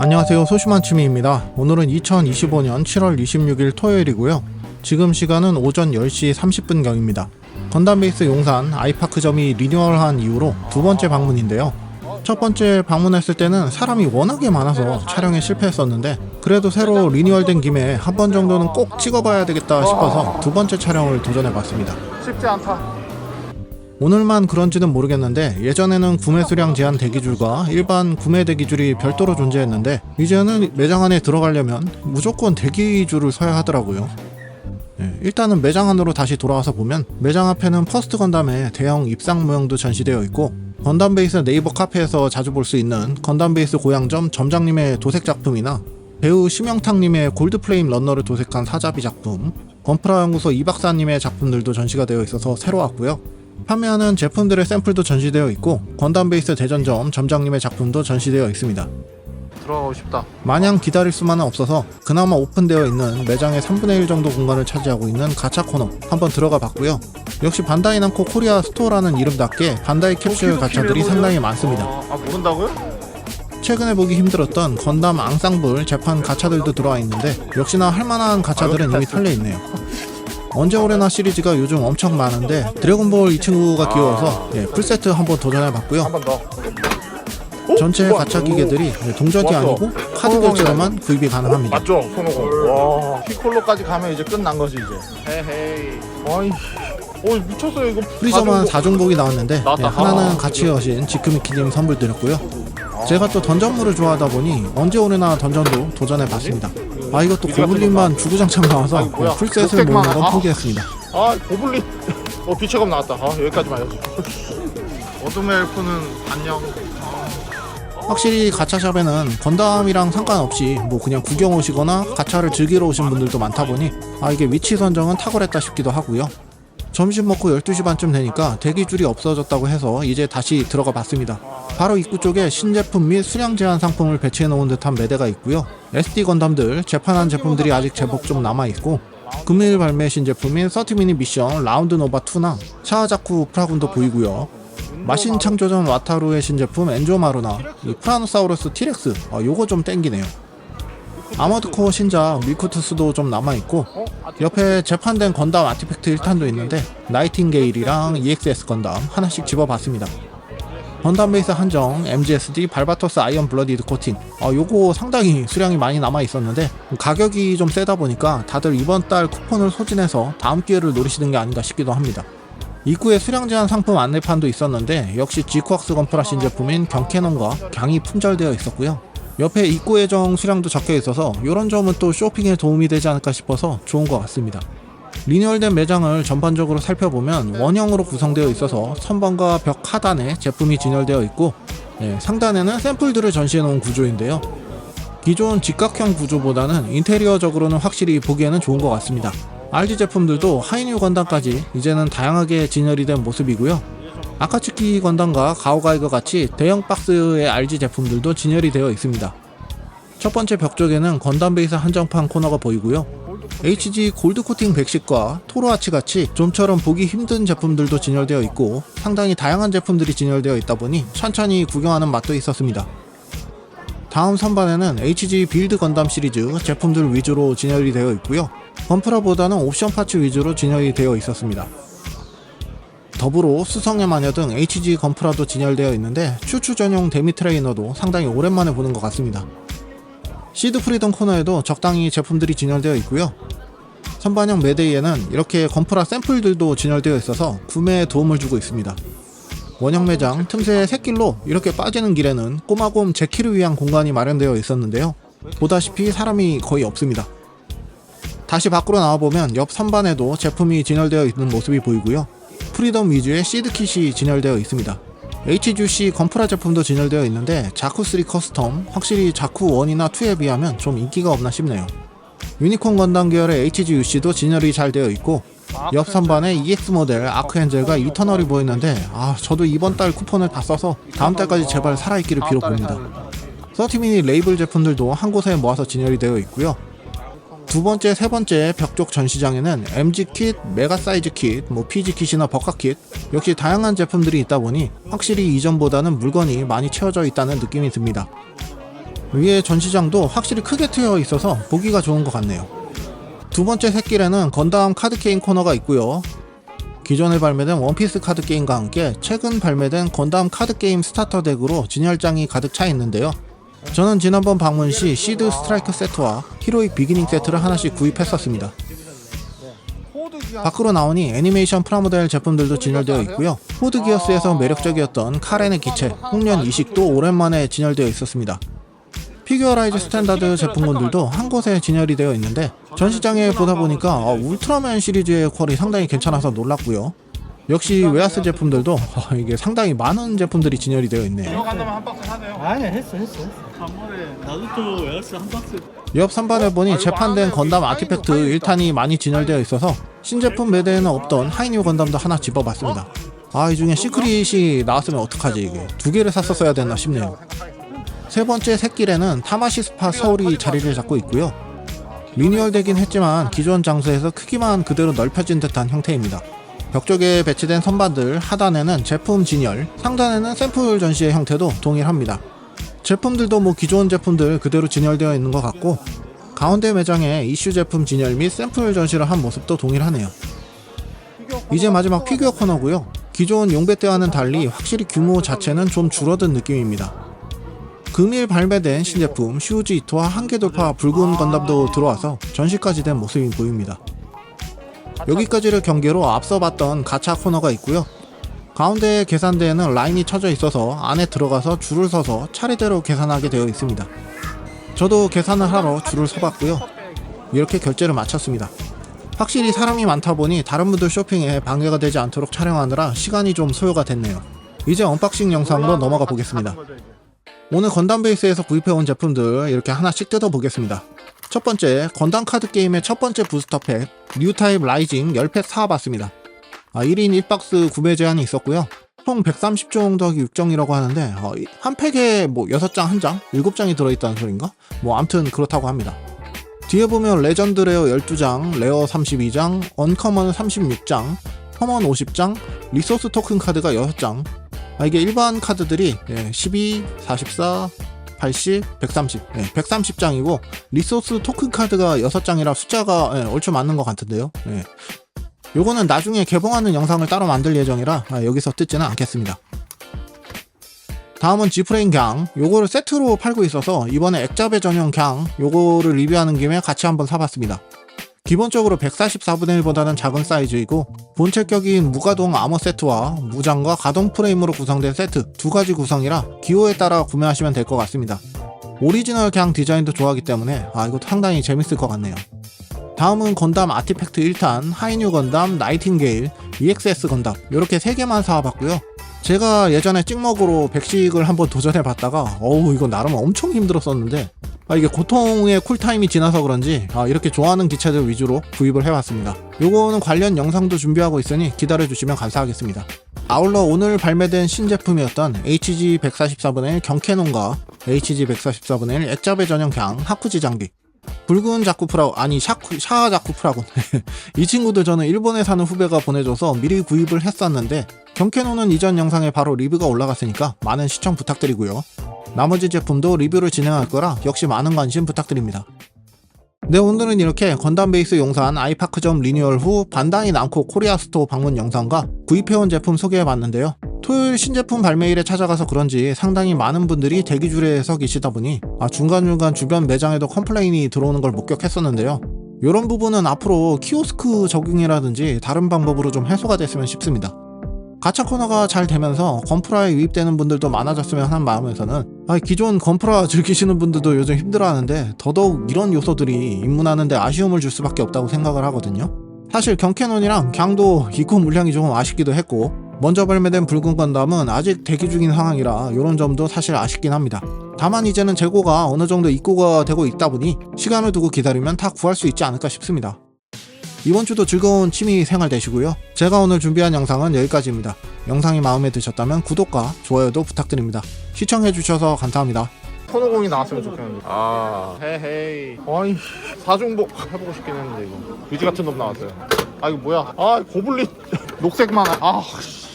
안녕하세요. 소심한 취미입니다. 오늘은 2025년 7월 26일 토요일이고요. 지금 시간은 오전 10시 30분경입니다. 건담 베이스 용산 아이파크점이 리뉴얼한 이후로 두 번째 방문인데요. 첫 번째 방문했을 때는 사람이 워낙에 많아서 촬영에 실패했었는데 그래도 새로 리뉴얼된 김에 한 번 정도는 꼭 찍어봐야 되겠다 싶어서 두 번째 촬영을 도전해봤습니다. 쉽지 않다. 오늘만 그런지는 모르겠는데 예전에는 구매 수량 제한 대기줄과 일반 구매 대기줄이 별도로 존재했는데 이제는 매장 안에 들어가려면 무조건 대기줄을 서야 하더라고요. 네, 일단은 매장 안으로 다시 돌아와서 보면 매장 앞에는 퍼스트 건담의 대형 입상 모형도 전시되어 있고 건담 베이스 네이버 카페에서 자주 볼 수 있는 건담 베이스 고향점 점장님의 도색 작품이나 배우 심영탁님의 골드플레임 런너를 도색한 사자비 작품 건프라 연구소 이 박사님의 작품들도 전시가 되어 있어서 새로 왔고요. 판매하는 제품들의 샘플도 전시되어 있고 건담 베이스 대전점 점장님의 작품도 전시되어 있습니다. 들어가고 싶다. 마냥 기다릴 수만은 없어서 그나마 오픈되어 있는 매장의 3분의 1 정도 공간을 차지하고 있는 가차 코너 한번 들어가 봤고요. 역시 반다이 남코 코리아 스토어라는 이름답게 반다이 캡슐 가차들이 상당히 많습니다. 아 모른다고요? 최근에 보기 힘들었던 건담 앙상블 재판 가차들도 들어와 있는데 역시나 할만한 가차들은 이미 털려 있네요. 언제 오래나 시리즈가 요즘 엄청 많은데 드래곤볼 이 친구가 귀여워서 예, 풀세트 한번 도전해봤고요. 한 번 더. 전체 우와, 가차 오. 기계들이 예, 동전이 좋았어. 아니고 카드 결제로만 구입이 가능합니다. 맞죠? 손오공. 와. 피콜로까지 가면 이제 끝난 거지 이제. 헤헤이. 어이. 오 미쳤어요 이거. 프리저만 가지고- 4중복이 나왔는데 나왔다. 예, 하나는 아, 같이 여신 지크미키님 선물 드렸고요. 제가 또 던전물을 좋아하다 보니 언제 오래나 던전도 도전해봤습니다. 아 이것도 고블린만 주구장창 나와서 아니, 뭐야. 예, 풀셋을 녹색만- 모으는 건 아. 포기했습니다. 아 고블린. 어 비체검 나왔다. 아 여기까지만 해야지. 어둠의 엘프는 안녕. 확실히 가차샵에는 건담이랑 상관없이 뭐 그냥 구경 오시거나 가차를 즐기러 오신 분들도 많다 보니 아 이게 위치 선정은 탁월했다 싶기도 하고요. 점심 먹고 12시 반쯤 되니까 대기줄이 없어졌다고 해서 이제 다시 들어가 봤습니다. 바로 입구 쪽에 신제품 및 수량 제한 상품을 배치해 놓은 듯한 매대가 있고요. SD 건담들, 재판한 제품들이 아직 제법 좀 남아 있고 금일 발매 신제품인 30미니 미션 라운드 노바 2나 샤아자쿠 프라군도 보이고요. 마신 창조전 와타루의 신제품 엔조마루나 이 프라노사우루스 티렉스 아, 요거 좀 땡기네요 아머드코어 신작 밀쿠투스도 좀 남아있고 옆에 재판된 건담 아티팩트 1탄도 있는데 나이팅게일이랑 EXS 건담 하나씩 집어봤습니다. 건담 베이스 한정 MGSD 발바토스 아이언 블러디드 코팅 아, 요거 상당히 수량이 많이 남아있었는데 가격이 좀 세다 보니까 다들 이번 달 쿠폰을 소진해서 다음 기회를 노리시는 게 아닌가 싶기도 합니다. 입구에 수량 제한 상품 안내판도 있었는데 역시 지코악스 건프라 신 제품인 경캐논과 강이 품절되어 있었고요. 옆에 입구 예정 수량도 적혀 있어서 이런 점은 또 쇼핑에 도움이 되지 않을까 싶어서 좋은 것 같습니다. 리뉴얼된 매장을 전반적으로 살펴보면 원형으로 구성되어 있어서 선반과 벽 하단에 제품이 진열되어 있고 예, 상단에는 샘플들을 전시해 놓은 구조인데요. 기존 직각형 구조보다는 인테리어적으로는 확실히 보기에는 좋은 것 같습니다. RG 제품들도 하이뉴 건담까지 이제는 다양하게 진열이 된 모습이고요. 아카츠키 건담과 가오가이거 같이 대형 박스의 RG 제품들도 진열이 되어 있습니다. 첫 번째 벽 쪽에는 건담 베이스 한정판 코너가 보이고요. HG 골드 코팅 백식과 토르아치 같이 좀처럼 보기 힘든 제품들도 진열되어 있고 상당히 다양한 제품들이 진열되어 있다 보니 천천히 구경하는 맛도 있었습니다. 다음 선반에는 HG 빌드 건담 시리즈 제품들 위주로 진열이 되어 있고요. 건프라보다는 옵션 파츠 위주로 진열이 되어 있었습니다. 더불어 수성의 마녀 등 HG 건프라도 진열되어 있는데 추추 전용 데미 트레이너도 상당히 오랜만에 보는 것 같습니다. 시드 프리덤 코너에도 적당히 제품들이 진열되어 있고요. 선반형 매대에는 이렇게 건프라 샘플들도 진열되어 있어서 구매에 도움을 주고 있습니다. 원형 매장 틈새 샛길로 이렇게 빠지는 길에는 꼬마곰 제키를 위한 공간이 마련되어 있었는데요. 보다시피 사람이 거의 없습니다. 다시 밖으로 나와보면 옆 선반에도 제품이 진열되어 있는 모습이 보이고요. 프리덤 위주의 시드킷이 진열되어 있습니다. HGC 건프라 제품도 진열되어 있는데 자쿠3 커스텀 확실히 자쿠 1이나 2에 비하면 좀 인기가 없나 싶네요. 유니콘 건담 계열의 HGUC도 진열이 잘 되어 있고 옆 선반에 EX 모델 아크엔젤과 이터널이 보이는데 아 저도 이번 달 쿠폰을 다 써서 다음 달까지 제발 살아있기를 빌어봅니다. 서티미니 레이블 제품들도 한 곳에 모아서 진열이 되어 있고요. 두 번째, 세 번째 벽쪽 전시장에는 MG 킷, 메가 사이즈 킷, 뭐 PG 킷이나 버카 킷 역시 다양한 제품들이 있다 보니 확실히 이전보다는 물건이 많이 채워져 있다는 느낌이 듭니다. 위에 전시장도 확실히 크게 트여 있어서 보기가 좋은 것 같네요. 두 번째 샛길에는 건담 카드 게임 코너가 있고요. 기존에 발매된 원피스 카드 게임과 함께 최근 발매된 건담 카드 게임 스타터 덱으로 진열장이 가득 차 있는데요. 저는 지난번 방문 시 시드 스트라이크 세트와 히로익 비기닝 세트를 하나씩 구입했었습니다. 밖으로 나오니 애니메이션 프라모델 제품들도 진열되어 있고요. 포드 기어스에서 매력적이었던 카렌의 기체, 홍련 이식도 오랜만에 진열되어 있었습니다. 피규어라이즈 스탠다드 제품군들도 한 곳에 진열이 되어 있는데 전시장에 보다 보니까 아, 울트라맨 시리즈의 퀄이 상당히 괜찮아서 놀랐고요. 역시 웨하스 제품들도 아, 이게 상당히 많은 제품들이 진열이 되어 있네요. 들어간다면 한 박스 사세요. 아니 했어 했어 했어 나도 또 웨어스 한 박스 옆 선반에 보니 재판된 건담 아티팩트 1탄이 많이 진열되어 있어서 신제품 매대에는 없던 하이뉴 건담도 하나 집어봤습니다. 아, 이 중에 시크릿이 나왔으면 어떡하지 이게. 두 개를 샀었어야 됐나 싶네요. 세 번째 샛길에는 타마시스파 서울이 자리를 잡고 있고요. 리뉴얼되긴 했지만 기존 장소에서 크기만 그대로 넓혀진 듯한 형태입니다. 벽 쪽에 배치된 선반들 하단에는 제품 진열, 상단에는 샘플 전시의 형태도 동일합니다. 제품들도 뭐 기존 제품들 그대로 진열되어 있는 것 같고 가운데 매장에 이슈 제품 진열 및 샘플 전시를 한 모습도 동일하네요. 이제 마지막 피규어 코너고요. 기존 용배 때와는 달리 확실히 규모 자체는 좀 줄어든 느낌입니다. 금일 발매된 신제품 슈즈 이토와 한계 돌파 붉은 건담도 들어와서 전시까지 된 모습이 보입니다. 여기까지를 경계로 앞서 봤던 가차 코너가 있고요. 가운데 계산대에는 라인이 쳐져 있어서 안에 들어가서 줄을 서서 차례대로 계산하게 되어 있습니다. 저도 계산을 하러 줄을 서봤고요. 이렇게 결제를 마쳤습니다. 확실히 사람이 많다 보니 다른 분들 쇼핑에 방해가 되지 않도록 촬영하느라 시간이 좀 소요가 됐네요. 이제 언박싱 영상으로 넘어가 보겠습니다. 오늘 건담 베이스에서 구입해온 제품들 이렇게 하나씩 뜯어보겠습니다. 첫 번째, 건담 카드 게임의 첫 번째 부스터 팩, 뉴타입 라이징 10팩 사와봤습니다. 아, 1인 1박스 구매 제한이 있었고요. 총 130종 더하기 6종이라고 하는데, 어, 이- 한 팩에 뭐 6장, 1장, 7장이 들어있다는 소린가? 뭐, 암튼 그렇다고 합니다. 뒤에 보면 레전드 레어 12장, 레어 32장, 언커먼 36장, 커먼 50장, 리소스 토큰 카드가 6장. 아, 이게 일반 카드들이 예, 12, 44, 80, 130, 예, 130장이고 리소스 토큰 카드가 6장이라 숫자가 예, 얼추 맞는 것 같은데요. 예. 요거는 나중에 개봉하는 영상을 따로 만들 예정이라 아, 여기서 뜯지는 않겠습니다. 다음은 지프레인 갱 요거를 세트로 팔고 있어서 이번에 액자배 전용 갱 요거를 리뷰하는 김에 같이 한번 사봤습니다. 기본적으로 144분의 1보다는 작은 사이즈이고 본체 격인 무가동 아머 세트와 무장과 가동 프레임으로 구성된 세트 두 가지 구성이라 기호에 따라 구매하시면 될 것 같습니다. 오리지널 갱 디자인도 좋아하기 때문에 아 이것도 상당히 재밌을 것 같네요. 다음은 건담 아티팩트 1탄, 하이뉴 건담, 나이팅게일, EXS 건담 이렇게 3개만 사와봤고요. 제가 예전에 찍먹으로 백식을 한번 도전해봤다가 어우 이거 나름 엄청 힘들었었는데 아, 이게 고통의 쿨타임이 지나서 그런지 아, 이렇게 좋아하는 기체들 위주로 구입을 해왔습니다. 요거는 관련 영상도 준비하고 있으니 기다려주시면 감사하겠습니다. 아울러 오늘 발매된 신제품이었던 HG144분의 1 경캐논과 HG144분의 1 액자배 전용 갱 하쿠지 장비 붉은 자쿠프라고 아니 샤쿠 샤 자쿠프라고. 이 친구들 저는 일본에 사는 후배가 보내줘서 미리 구입을 했었는데 경캐노는 이전 영상에 바로 리뷰가 올라갔으니까 많은 시청 부탁드리고요. 나머지 제품도 리뷰를 진행할 거라 역시 많은 관심 부탁드립니다 네 오늘은 이렇게 건담 베이스 용산 아이파크점 리뉴얼 후 반다이 남코 코리아 스토어 방문 영상과 구입해온 제품 소개해봤는데요 토요일 신제품 발매일에 찾아가서 그런지 상당히 많은 분들이 대기줄에 서 계시다 보니 아, 중간중간 주변 매장에도 컴플레인이 들어오는 걸 목격했었는데요. 이런 부분은 앞으로 키오스크 적용이라든지 다른 방법으로 좀 해소가 됐으면 싶습니다. 가차 코너가 잘 되면서 건프라에 유입되는 분들도 많아졌으면 하는 마음에서는 아, 기존 건프라 즐기시는 분들도 요즘 힘들어하는데 더더욱 이런 요소들이 입문하는데 아쉬움을 줄 수밖에 없다고 생각을 하거든요. 사실 경캐논이랑 강도 입고 물량이 조금 아쉽기도 했고 먼저 발매된 붉은 건담은 아직 대기 중인 상황이라 이런 점도 사실 아쉽긴 합니다. 다만 이제는 재고가 어느 정도 입고가 되고 있다 보니 시간을 두고 기다리면 다 구할 수 있지 않을까 싶습니다. 이번 주도 즐거운 취미 생활 되시고요. 제가 오늘 준비한 영상은 여기까지입니다. 영상이 마음에 드셨다면 구독과 좋아요도 부탁드립니다. 시청해주셔서 감사합니다. 손오공이 나왔으면 좋겠는데. 아, 헤헤이. 아이, 사중복 해보고 싶긴 했는데, 이거. 의지 같은 놈 나왔어요. 아, 이거 뭐야. 아, 고블린. 녹색만. 아, 씨.